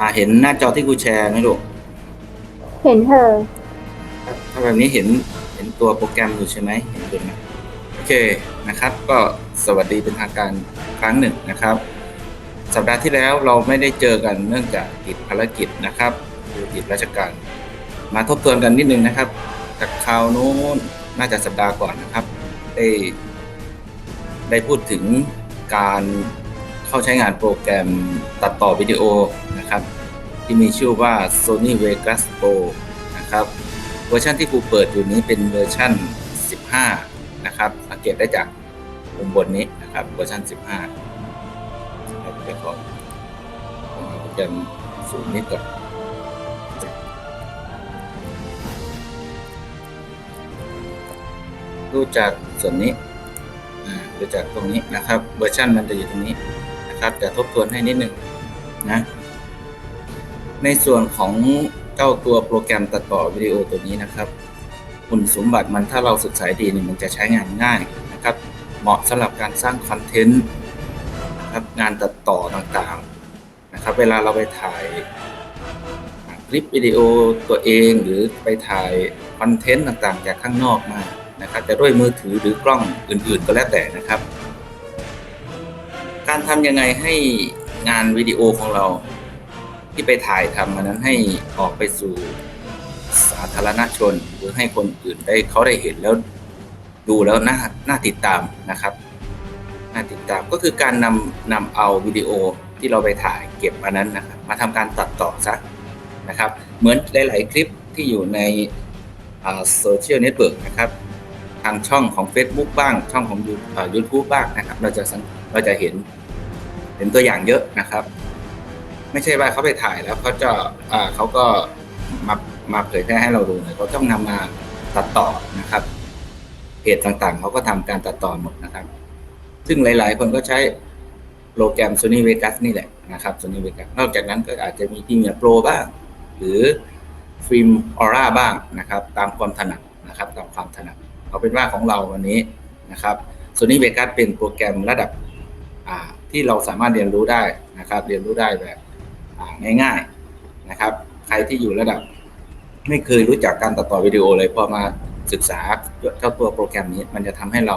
อ่าเห็นหน้าจอที่ครูแชร์ไหมลูกเห็นเธอ ถ้าแบบนี้เห็นเห็นตัวโปรแกรมอยู่ใช่ไหมเห็นตัวไหมโอเคนะครับ ก็สวัสดีเป็นทางการครั้งหนึ่งนะครับ สัปดาห์ที่แล้วเราไม่ได้เจอกันเนื่องจากติดภารกิจนะครับคือติดราชการ มาทบทวนกันนิดนึงนะครับจากคราวนู้นน่าจะสัปดาห์ก่อนนะครับ ได้ได้พูดถึงการ เข้าใช้งานโปรแกรมตัดต่อวิดีโอนะครับ ที่มีชื่อว่า Sony Vegas Pro นะครับเวอร์ชันที่ครูเปิดอยู่นี้เป็นเวอร์ชัน15 นะครับสังเกตได้จากมุมบนนี้นะครับเวอร์ชัน15เราจะขอเอาโปรแกรมสูงนี้ก่อนดูจากส่วนนี้ดูจากตรงนี้นะครับเวอร์ชันมันจะอยู่ตรงนี้ นะครับจะทบทวนให้นิดหนึ่งนะในส่วนของเจ้าตัวโปรแกรมตัดต่อวิดีโอตัวนี้นะครับคุณสมบัติมันถ้าเราศึกษาดีเนี่ยมันจะใช้งานง่ายนะครับ เหมาะสำหรับการสร้างคอนเทนต์นะครับงานตัดต่อต่างๆนะครับ เวลาเราไปถ่ายคลิปวิดีโอตัวเองหรือไปถ่ายคอนเทนต์ต่างๆ จากข้างนอกมานะครับจะด้วยมือถือหรือกล้องอื่นๆก็แล้วแต่นะครับ การทำยังไงให้งานวิดีโอของเรา ที่ไปถ่ายทำมันนั้นให้ออกไปสู่สาธารณชน หรือให้คนอื่นได้เขาได้เห็นแล้วดูแล้วน่าน่าติดตามนะครับน่าติดตามก็คือการนำนำเอาวิดีโอที่เราไปถ่ายเก็บอันนั้นนะครับมาทำการตัดต่อซะนะครับ เหมือนหลาย ๆ คลิปที่อยู่ในโซเชียลเน็ตเวิร์กนะครับทางช่องของ Facebook บ้างช่องของยูทูบบ้างนะครับ เราจะเราจะเห็น เห็นตัวอย่างเยอะนะครับ ไม่ใช่ว่าเขาไปถ่ายแล้วเขาจะอ่าเขาก็มามาเผยแพร่ให้เราดูเนี่ยเขาต้องนำมาตัดต่อนะครับเพจต่างๆเขาก็ทำการตัดต่อหมดนะครับ ซึ่งหลาย ๆ คนก็ใช้โปรแกรม Sony Vegas นี่แหละนะครับ Sony Vegas นอกจากนั้นก็อาจจะมี Premiere Pro บ้าง หรือฟิล์มออร่าบ้างนะครับ ตามความถนัดนะครับ ตามความถนัดเอาเป็นว่าของเราวันนี้นะครับ Sony Vegas เป็นโปรแกรมระดับอ่า ที่เราสามารถเรียนรู้ได้นะครับ เรียนรู้ได้แบบง่ายๆนะครับ ใครที่อยู่ระดับ ไม่เคยรู้จักการตัดต่อวิดีโอเลยพอมาศึกษาเจ้าตัวโปรแกรมนี้ มันจะทำให้เรา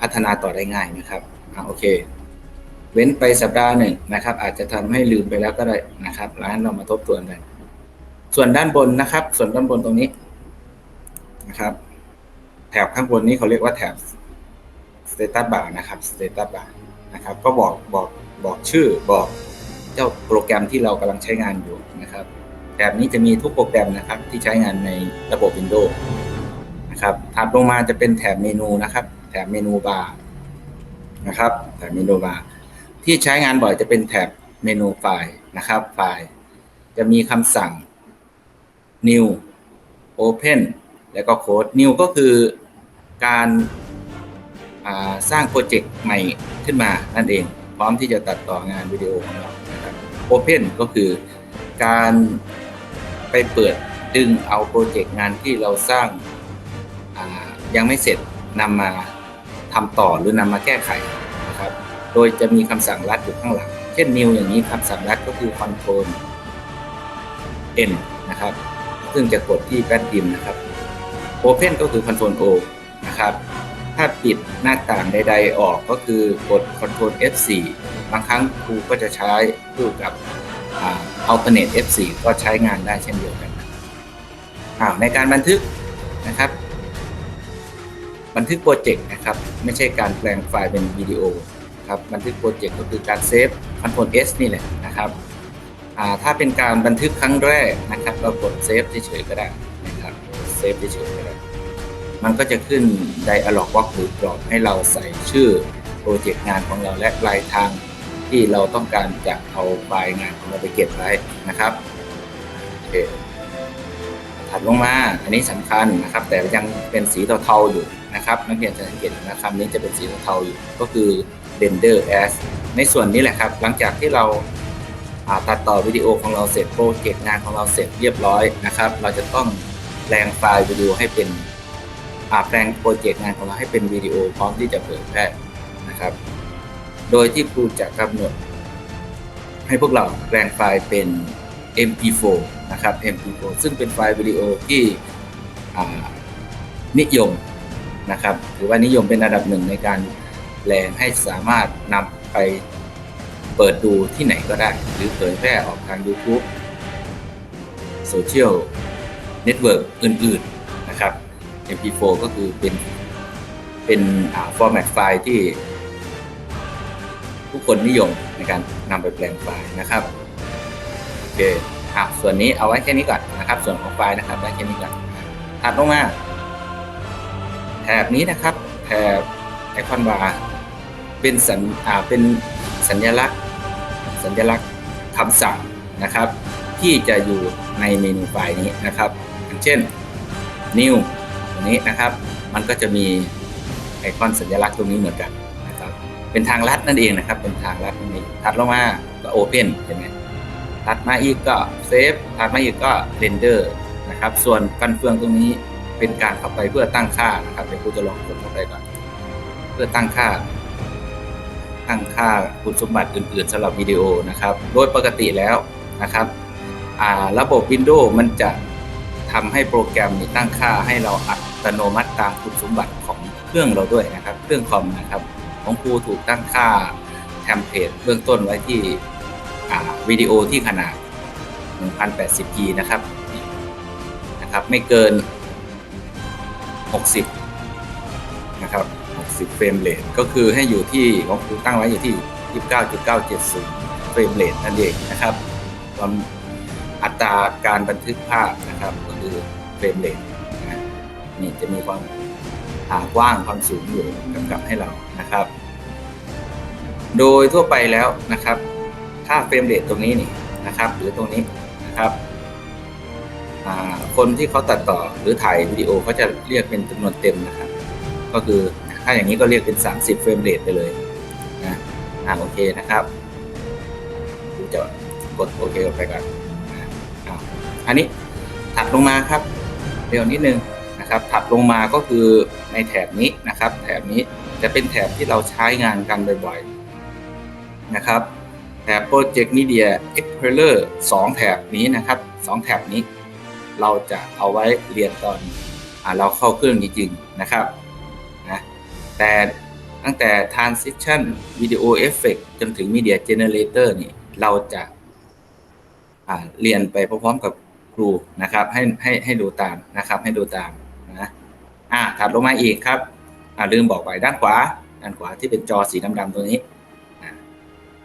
พัฒนาต่อได้ง่ายนะครับอโอเค เว้นไปสัปดาห์หนึ่งนะครับ อาจจะทำให้ลืมไปแล้วก็ได้นะครับแล้วเรามาทบทวนกันส่วนด้านบนนะครับ ส่วนด้านบนตรงนี้นะครับ แถบข้างบนนี้เขาเรียกว่าแถบ status bar นะครับ status bar นะครับ ก็บอกบอกบอกชื่อบอกเจ้าโปรแกรมที่เรากำลังใช้งานอยู่นะครับแถบนี้จะมีทุกโปรแกรมนะครับที่ใช้งานในระบบ Windows นะครับถัดลงมาจะเป็นแถบเมนูนะครับ แถบเมนูบาร์นะครับแถบเมนูบาร์ที่ใช้งานบ่อยจะเป็นแถบเมนูไฟล์นะครับ ไฟล์จะมีคำสั่ง new open แล้วก็ code new ก็คือการ สร้างโปรเจกต์ใหม่ขึ้นมานั่นเอง พร้อมที่จะตัดต่องานวิดีโอของเรานะครับ Open ก็คือการไปเปิดดึงเอาโปรเจกต์งานที่เราสร้างายังไม่เสร็จนำมาทำต่อหรือนำมาแก้ไขนะครับ โดยจะมีคำสั่งลัดอยู่ข้างหลัง เช่น new อย่างนี้คำสั่งลัดก็คือ control n นะครับ ซึ่งจะกดที่แป้นพิมพ์นะครับ Open ก็คือ Control O นะครับ ถ้าปิดหน้าต่างใด ๆ ออกก็คือกด Ctrl F4 บางครั้งครูก็จะใช้คู่กับอ่า Alternate F4 ก็ใช้งานได้เช่นเดียวกันอ่าในการบันทึกนะครับ บันทึกโปรเจกต์นะครับ ไม่ใช่การแปลงไฟล์เป็นวิดีโอครับบันทึกโปรเจกต์ก็คือการเซฟ Ctrl S นี่แหละนะครับอ่าถ้าเป็นการบันทึกครั้งแรกนะครับเรากดเซฟเฉยๆก็ได้นะครับเซฟเฉยๆก็ได้ มันก็จะขึ้น Dialog Box หรือกรอบให้เราใส่ชื่อโปรเจกต์งานของเราและปลายทางที่เราต้องการจะเอาไฟล์งานของเราไปเก็บไว้นะครับโอเคถัดลงมาอันนี้สำคัญนะครับ แต่ยังเป็นสีเทาๆอยู่นะครับนักเรียนจะสังเกตนะคำนี้จะเป็นสีเทาๆอยู่ก็คือ render as ในส่วนนี้แหละครับ หลังจากที่เราตัดต่อวิดีโอของเราเสร็จโปรเจกต์งานของเราเสร็จเรียบร้อยนะครับ เราจะต้องแปลงไฟล์วิดีโอให้เป็น แปลงโปรเจกต์งานของเราให้เป็นวิดีโอพร้อมที่จะเผยแพร่นะครับ โดยที่ครูจะกำหนด ให้พวกเราแปลงไฟล์เป็น MP4 นะครับ MP4 ซึ่งเป็นไฟล์วิดีโอที่นิยมนะครับถือว่านิยมเป็นอันดับหนึ่งในการแปลงให้สามารถนำไปเปิดดูที่ไหนก็ได้ หรือเผยแพร่ออกทาง YouTube โซเชียลเน็ตเวิร์กอื่นๆ MP4 ก็คือเป็นเป็นฟอร์แมตไฟล์ที่ทุกคนนิยมในการนำไปแปลงไฟล์นะครับโอเคอะส่วนนี้เอาไว้แค่นี้ก่อนนะครับ ส่วนของไฟล์นะครับไว้แค่นี้ก่อนถัดลงมาแถบนี้นะครับแถบไอคอนบาร์เป็นสัญอ่าเป็นสัญลักษณ์ สัญลักษณ์คำสั่งนะครับ ที่จะอยู่ในเมนูไฟล์นี้นะครับ อย่างเช่น new นี้นะครับ มันก็จะมีไอคอนสัญลักษณ์ตรงนี้เหมือนกันนะครับ เป็นทางลัดนั่นเองนะครับ เป็นทางลัดนั่นเองถัดลงมาก็ Open เห็นไหมถัดมาอีกก็ Save ถัดมาอีกก็ Render นะครับ ส่วนกันเฟืองตรงนี้เป็นการเข้าไปเพื่อตั้งค่านะครับเดี๋ยวครูจะลองกดเข้าไปก่อนเพื่อตั้งค่า ตั้งค่าคุณสมบัติอื่น ๆสำหรับวิดีโอนะครับ โดยปกติแล้วนะครับระบบ Windows มันจะทำให้โปรแกรมนี้ตั้งค่าให้เราอัด ตโนมัติตามคุณสมบัติของเครื่องเราด้วยนะครับเครื่องคอมนะครับ ของครูถูกตั้งค่าเทมเพลตเบื้องต้นไว้ที่วิดีโอที่ขนาด 1080p นะครับนะครับ ไม่เกิน 60 นะครับ 60 เฟรมเรทก็คือให้อยู่ที่ของครูตั้งไว้อยู่ที่ 29.970 เฟรมเรทนั่นเองนะครับความอัตราการบันทึกภาพนะครับก็คือเฟรมเรท นี่จะมีความหากว้างความสูงอยู่กำกับให้เรานะครับ โดยทั่วไปแล้วนะครับถ้าเฟรมเรทตรงนี้นี่นะครับ หรือตรงนี้นะครับคนที่เขาตัดต่อหรือถ่ายวิดีโอเขาจะเรียกเป็นจำนวนเต็มนะครับ ก็คือถ้าอย่างนี้ก็เรียกเป็น 30 เฟรมเรทไปเลยนะอ่าโอเคนะครับดูจะกดโอเคไปก่อนอันนี้ถัดลงมาครับ เร็วนิดนึง นะครับถัดลงมาก็คือในแถบนี้นะครับ แถบนี้จะเป็นแถบที่เราใช้งานกันบ่อยๆนะครับแถบ Project Media Explorer 2 แถบนี้นะครับ 2 แถบนี้ เราจะเอาไว้เรียนตอนอเราเข้าเครื่องจริงๆนะครับนะแต่ตั้งแต่ Transition Video Effect จนถึง Media Generator นี่เราจะเรียนไปพร้อมๆกับครูนะครับ ให้ให้ให้ดูตามนะครับ ให้ดูตาม อ่าถัดลงมาอีกครับอ่าลืมบอกไปด้านขวา ด้านขวาที่เป็นจอสีดำๆตัวนี้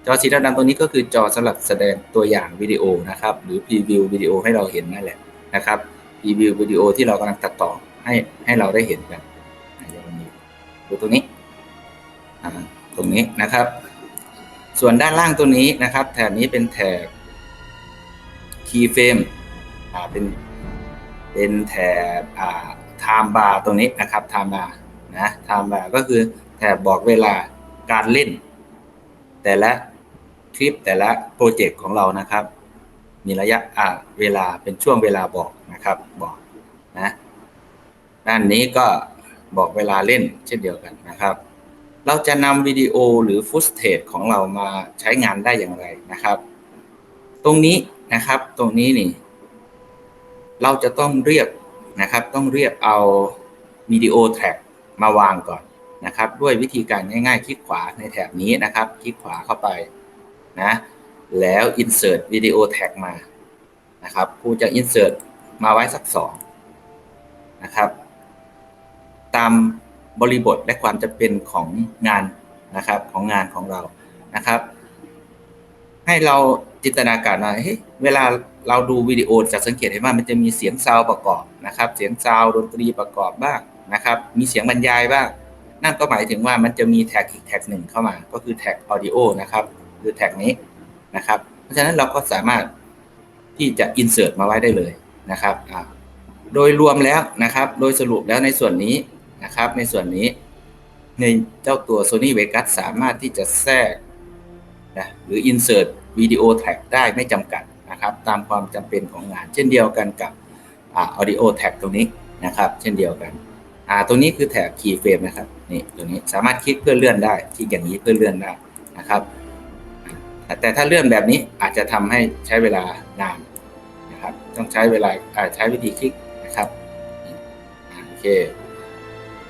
จอสีดำๆตัวนี้ก็คือจอสำหรับแสดงตัวอย่างวิดีโอนะครับ หรือพรีวิววิดีโอให้เราเห็นนั่นแหละนะครับพรีวิววิดีโอที่เรากำลังตัดต่อให้ให้เราได้เห็นกันอย่างนี้ดูตรงนี้อ่าตรงนี้นะครับ ส่วนด้านล่างตัวนี้นะครับ แถบนี้เป็นแถบ keyframe อ่าเป็นเป็นแถบ อ่า time bar ตรงนี้นะครับ time bar นะ time bar ก็คือแถบบอกเวลาการเล่น แต่ละคลิปแต่ละโปรเจกต์ของเรานะครับ มีระยะอ่าเวลาเป็นช่วงเวลาบอกนะครับบอกนะด้านนี้ก็บอกเวลาเล่นเช่นเดียวกันนะครับ เราจะนำวิดีโอหรือฟุตเทจของเรามาใช้งานได้อย่างไรนะครับ ตรงนี้นะครับตรงนี้นี่ เราจะต้องเรียก นะครับ ต้องเรียกเอาวิดีโอแท็กมาวางก่อนนะครับ ด้วยวิธีการง่าย ๆ คลิกขวาในแถบนี้นะครับ คลิกขวาเข้าไปนะแล้ว insert วิดีโอแท็กมานะครับครูจะ insert มาไว้สักสองนะครับ ตามบริบทและความจำเป็นของงานนะครับของงานของเรานะครับ ให้เราจินตนาการว่าเฮ้ยเวลาเราดูวิดีโอจะสังเกตเห็นว่ามันจะมีเสียงซาวประกอบ นะครับ เสียงซาวด์ดนตรีประกอบบ้างนะครับ มีเสียงบรรยายบ้าง นั่นก็หมายถึงว่ามันจะมีแท็กอีกแท็กหนึ่งเข้ามา ก็คือแท็กออดิโอนะครับ คือแท็กนี้นะครับ เพราะฉะนั้นเราก็สามารถที่จะ insert มาไว้ได้เลยนะครับ โดยรวมแล้วนะครับ โดยสรุปแล้วในส่วนนี้นะครับ ในส่วนนี้ในเจ้าตัว Sony Vegas สามารถที่จะแทรกนะหรือ insert วิดีโอแท็กได้ไม่จำกัดนะครับ ตามความจำเป็นของงาน เช่นเดียวกันกับ audio tag ตรงนี้นะครับ เช่นเดียวกันอ่าตรงนี้คือแท็ก key frame นะครับนี่ตรงนี้สามารถคลิกเพื่อเลื่อนได้คลิกอย่างนี้เพื่อเลื่อนได้นะครับแต่ถ้าเลื่อนแบบนี้อาจจะทำให้ใช้เวลานานนะครับ ต้องใช้เวลาใช้วิธีคลิกนะครับโอเค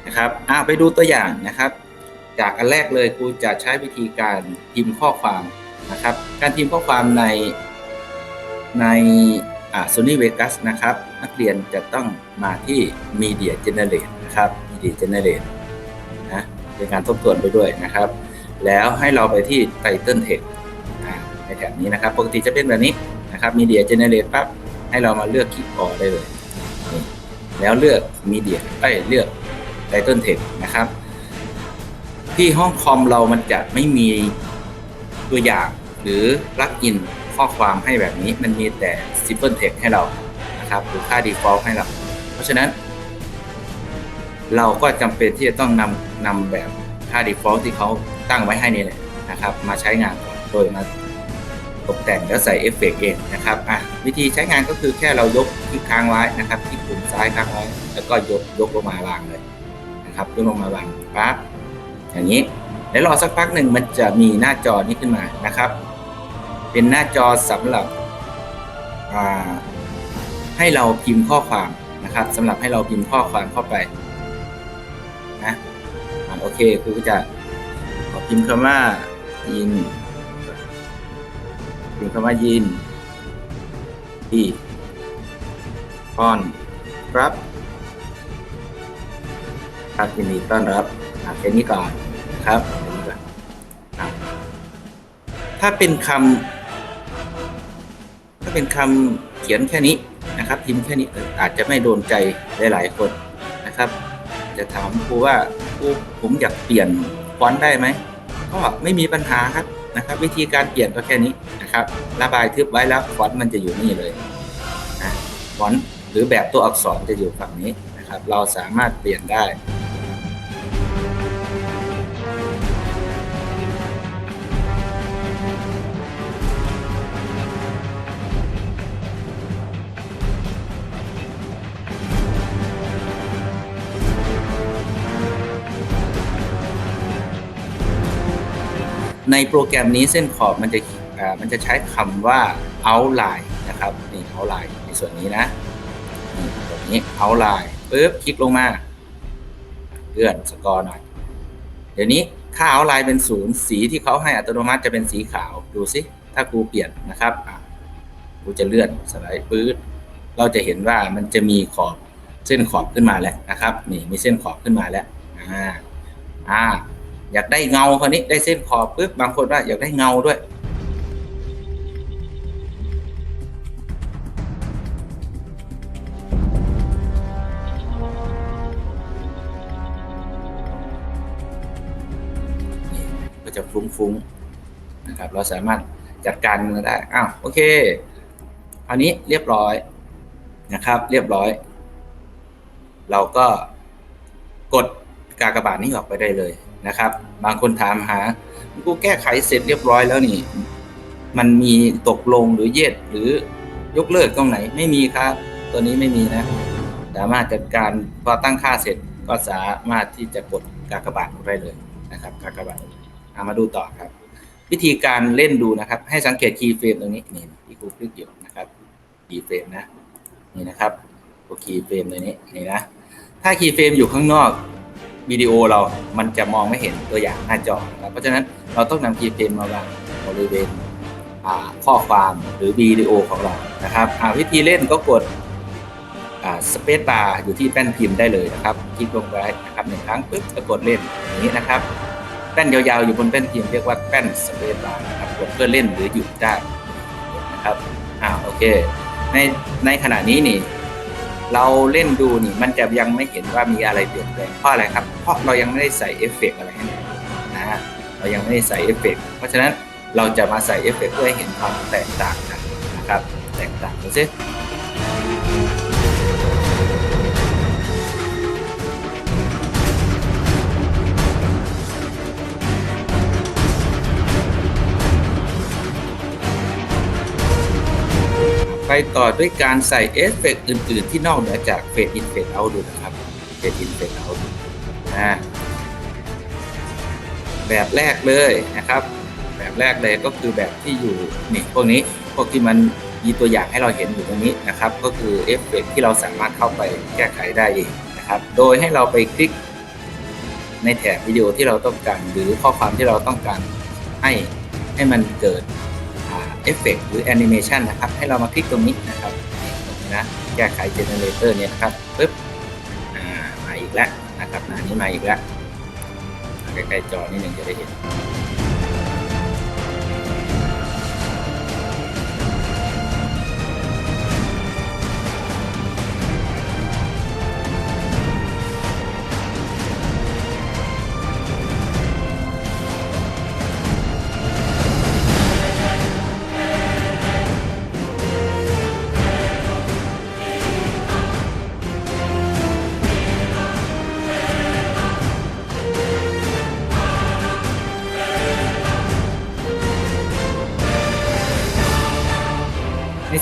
นะครับอ่าไปดูตัวอย่างนะครับ จากอันแรกเลยครูจะใช้วิธีการพิมพ์ข้อความนะครับ การพิมพ์ข้อความในใน อ่า Sony Vegas นะครับ นักเรียนจะต้องมาที่ Media Generate นะครับ Media Generate นะเป็นการทบทวนไปด้วยนะครับ แล้วให้เราไปที่ Title Text ในแถบนี้นะครับ ปกติจะเป็นแบบนี้นะครับ Media Generate ปั๊บให้เรามาเลือกคลิกออกได้เลยนี่แล้วเลือก Media เอ้ยเลือก Title Text นะครับ ที่ห้องคอมเรามันจะไม่มีตัวอย่างหรือลักอิน ข้อความให้แบบนี้มันมีแต่ simple text ให้เรานะครับหรือค่า default ให้เรา เพราะฉะนั้น เราก็จำเป็นที่จะต้องนำนำแบบค่า default ที่เขาตั้งไว้ให้นี่แหละนะครับ มาใช้งานก่อนโดยมาตกแต่งแล้วใส่เอฟเฟกต์เองนะครับอะวิธีใช้งานก็คือแค่เรายกคลิกค้างไว้นะครับคลิกปุ่มซ้ายค้างไว้ แล้วก็ยกยกลงมาวางเลยนะครับยกลงมาวางปั๊บอย่างนี้แล้วรอสักพักหนึ่งมันจะมีหน้าจอนี้ขึ้นมานะครับ เป็นหน้าจอสำหรับให้เราพิมพ์ข้อความนะครับสำหรับให้เราพิมพ์ข้อความเข้าไปนะโอเคครูก็จะขอพิมพ์คำว่ายินพิมพ์คำว่ายินดีพอนรับครับยินดีต้อนรับแค่นี้ก่อนนะครับนี้ก่อนถ้าเป็นคำ ถ้าเป็นคำเขียนแค่นี้นะครับ พิมพ์แค่นี้เอ่ออาจจะไม่โดนใจหลายๆคนนะครับ จะถามครูว่าครูผมอยากเปลี่ยนฟอนต์ได้ไหมก็ไม่มีปัญหาครับนะครับ วิธีการเปลี่ยนก็แค่นี้นะครับ ระบายทึบไว้แล้วฟอนต์มันจะอยู่นี่เลยนะฟอนต์หรือแบบตัวอักษรจะอยู่ฝั่งนี้นะครับ เราสามารถเปลี่ยนได้ ในโปรแกรมนี้เส้นขอบมันจะมันจะใช้คำว่า outline นะครับนี่ outline ในส่วนนี้นะนี่แบบนี้ outline ปึ๊บคลิกลงมาเลื่อนสกอร์หน่อยเดี๋ยวนี้ถ้า outline เป็นศูนย์สีที่เขาให้อัตโนมัติจะเป็นสีขาวดูสิถ้าครูเปลี่ยนนะครับอะครูจะเลื่อนสไลด์ปื๊ดเราจะเห็นว่ามันจะมีขอบเส้นขอบขึ้นมาแล้วนะครับ นี่มีเส้นขอบขึ้นมาแล้วอ่าอ่า อยากได้เงาคนนี้ได้เส้นขอบปุ๊บบางคนว่าอยากได้เงาด้วย ก็จะฟุ้งๆนะครับ เราสามารถจัดการมันได้ อ้าวโอเคอันนี้เรียบร้อยนะครับ เรียบร้อย เราก็กดกากบาทนี้ออกไปได้เลย นะครับ บางคนถามหากูแก้ไขเสร็จเรียบร้อยแล้วนี่ มันมีตกลงหรือเย็ดหรือยกเลิกตรงไหนไม่มีครับ ตัวนี้ไม่มีนะ สามารถจัดการพอตั้งค่าเสร็จก็สามารถที่จะกดกากบาทได้เลยนะครับกากบาทเอามาดูต่อครับ วิธีการเล่นดูนะครับ ให้สังเกตคีย์เฟรมตรงนี้นี่ที่ครูคลิกอยู่นะครับคีย์เฟรมนะนี่นะครับตัวคีย์เฟรมตัวนี้นี่นะถ้าคีย์เฟรมอยู่ข้างนอก วิดีโอเรามันจะมองไม่เห็นตัวอย่างหน้าจอนะครับเพราะฉะนั้นเราต้องนำคีย์เฟรมมาวางบริเวณข้อความหรือวิดีโอของเรานะครับวิธีเล่นก็กดสเปซบาร์อยู่ที่แป้นพิมพ์ได้เลยนะครับคลิกลงไปนะครับหนึ่งครั้งปุ๊บจะกดเล่นอย่างนี้นะครับแป้นยาวๆอยู่บนแป้นพิมพ์เรียกว่าแป้นสเปซบาร์นะครับกดเพื่อเล่นหรือหยุดได้นะครับอ่าโอเคในในขณะนี้นี่ เราเล่นดูนี่มันจะยังไม่เห็นว่ามีอะไรเปลี่ยนแปลงเพราะอะไรครับ เพราะเรายังไม่ได้ใส่เอฟเฟกต์อะไรให้มันนะเรายังไม่ได้ใส่เอฟเฟกต์เพราะฉะนั้นเราจะมาใส่เอฟเฟกต์เพื่อให้เห็นความแตกต่างกันนะครับ แตกต่างกันซิ ไปต่อด้วยการใส่เอฟเฟกต์อื่น ๆ ที่นอกเหนือจากเฟดอินเฟดเอาดูนะครับเฟดอินเฟดเอานะแบบแรกเลยนะครับ แบบแรกเลยก็คือแบบที่อยู่นี่พวกนี้พวกที่มันมีตัวอย่างให้เราเห็นอยู่ตรงนี้นะครับ ก็คือเอฟเฟกต์ที่เราสามารถเข้าไปแก้ไขได้เองนะครับ โดยให้เราไปคลิก ในแถบวิดีโอที่เราต้องการ หรือข้อความที่เราต้องการให้ให้มันเกิด เอฟเฟกต์หรือแอนิเมชันนะครับ ให้เรามาคลิกตรงนี้นะครับนี่ตรงนี้นะแก้ไขเจเนเรเตอร์เนี่ยนะครับปึ๊บมาอีกแล้วนะครับหน้านี้มาอีกแล้วใกล้ๆจอนิดหนึ่งจะได้เห็น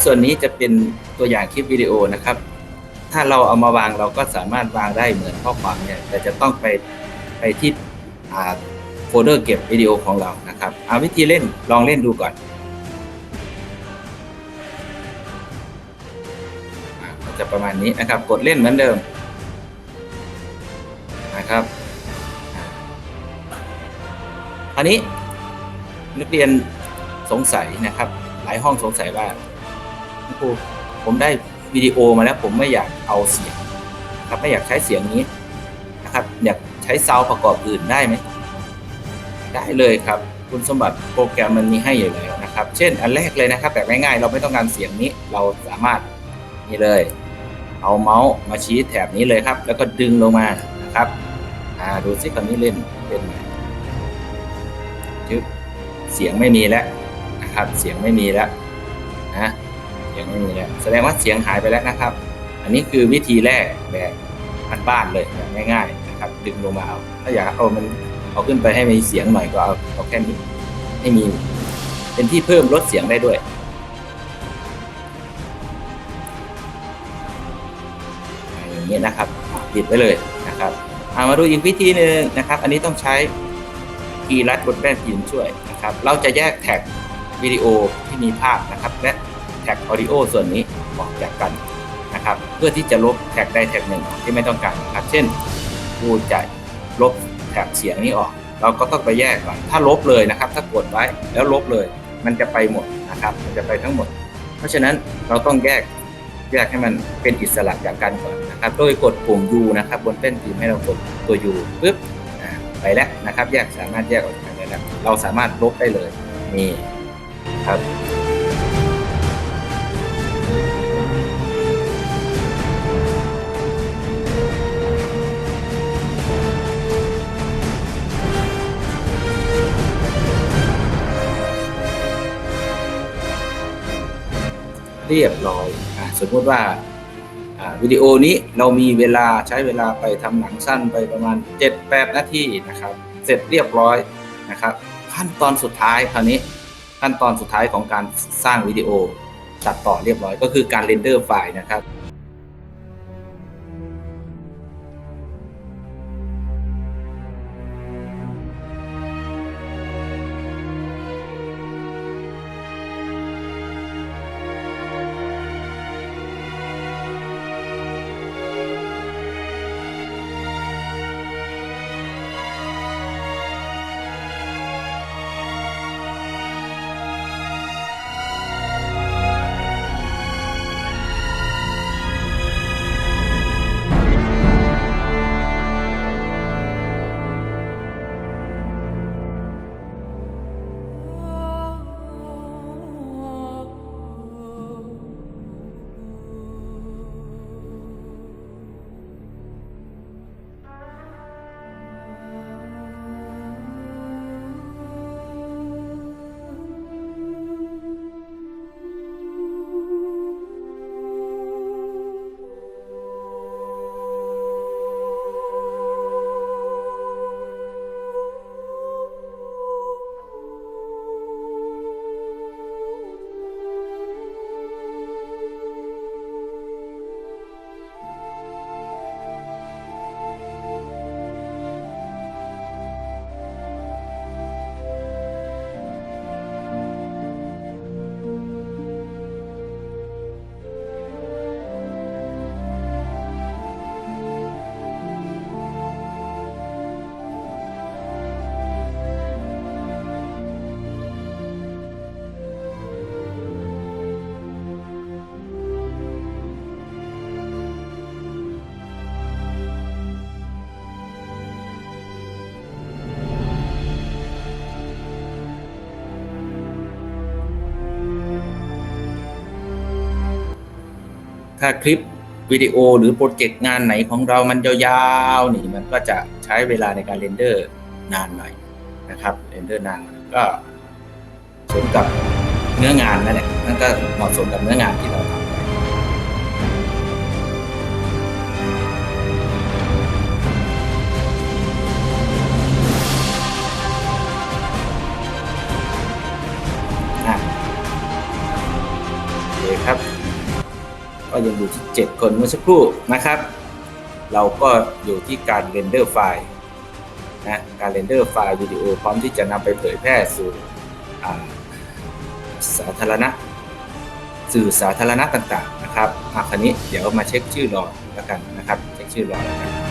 ส่วนนี้จะเป็นตัวอย่างคลิปวิดีโอนะครับ ถ้าเราเอามาวางเราก็สามารถวางได้เหมือนข้อความเนี่ยแต่จะต้องไปไปที่โฟลเดอร์เก็บวิดีโอของเรานะครับเอาวิธีเล่นลองเล่นดูก่อนจะประมาณนี้นะครับ กดเล่นเหมือนเดิมนะครับอ่าคราวนี้นักเรียนสงสัยนะครับ หลายห้องสงสัยว่า คุณครูผมได้วิดีโอมาแล้วผมไม่อยากเอาเสียงนะครับไม่อยากใช้เสียงนี้นะครับ อยากใช้ซาวด์ประกอบอื่นได้ไหมได้เลยครับ คุณสมบัติโปรแกรมมันมีให้อยู่แล้วนะครับ เช่น อันแรกเลยนะครับ แบบง่ายๆ เราไม่ต้องการเสียงนี้ เราสามารถนี่เลย เอาเมาส์มาชี้แถบนี้เลยครับ แล้วก็ดึงลงมานะครับอ่าดูซิคราวนี้เล่นเล่นจึ๊บเสียงไม่มีแล้วนะครับ เสียงไม่มีแล้วนะ ไม่มีแล้วแสดงว่าเสียงหายไปแล้วนะครับ อันนี้คือวิธีแรกแบบบ้านๆเลยแบบง่ายๆนะครับดึงลงมาเอาถ้าอยากเอามันเอาขึ้นไปให้มีเสียงหน่อยก็เอาเอาแค่นี้ให้มีเป็นที่เพิ่มลดเสียงได้ด้วยอย่างนี้นะครับปิดไว้เลยนะครับเอามาดูอีกวิธีหนึ่งนะครับ อันนี้ต้องใช้คีย์ลัดบนแป้นพิมพ์ช่วยนะครับ เราจะแยกแท็กวิดีโอที่มีภาพนะครับ และ ท็กออดิโอส่วนนี้ออกจากกันนะครับ เพื่อที่จะลบแท็กใดแท็กหนึ่งที่ไม่ต้องการนะครับ เช่นกูจะลบแท็กเสียงนี้ออก เราก็ต้องไปแยกก่อนถ้าลบเลยนะครับ ถ้ากดไว้แล้วลบเลย มันจะไปหมดนะครับ มันจะไปทั้งหมด เพราะฉะนั้นเราต้องแยกแยกให้มันเป็นอิสระจากกันก่อนนะครับ โดยกดปุ่ม U นะครับ บนแป้นพิมพ์ให้เรากดตัว U ปึ๊บไปแล้วนะครับ แยกสามารถแยกออกจากกันได้แล้วเราสามารถลบได้เลยนี่ครับ เรียบร้อยอสมมติว่าอ่าวิดีโอนี้เรามีเวลาใช้เวลาไปทำหนังสั้นไปประมาณ 7-8 นาทีนะครับ เสร็จเรียบร้อยนะครับ ขั้นตอนสุดท้ายคราวนี้ขั้นตอนสุดท้ายของการสร้างวิดีโอตัดต่อเรียบร้อยก็คือการเรนเดอร์ไฟล์นะครับ ถ้าคลิปวิดีโอหรือโปรเจกต์งานไหนของเรามันยาวๆนี่มันก็จะใช้เวลาในการเรนเดอร์นานหน่อยนะครับเรนเดอร์นานก็สมกับเนื้องานนั่นแหละนั่นก็เหมาะสมกับเนื้องานที่เราทำ ก็ยังอยู่ที่ 7 คนเมื่อสักครู่นะครับ เราก็อยู่ที่การเรนเดอร์ไฟล์นะการเรนเดอร์ไฟล์วิดีโอพร้อมที่จะนำไปเผยแพร่สู่สาธารณะ สื่อสาธารณะต่างๆนะครับอาคันนี้เดี๋ยวมาเช็คชื่อรอแล้วกันนะครับ เช็คชื่อรอแล้วกัน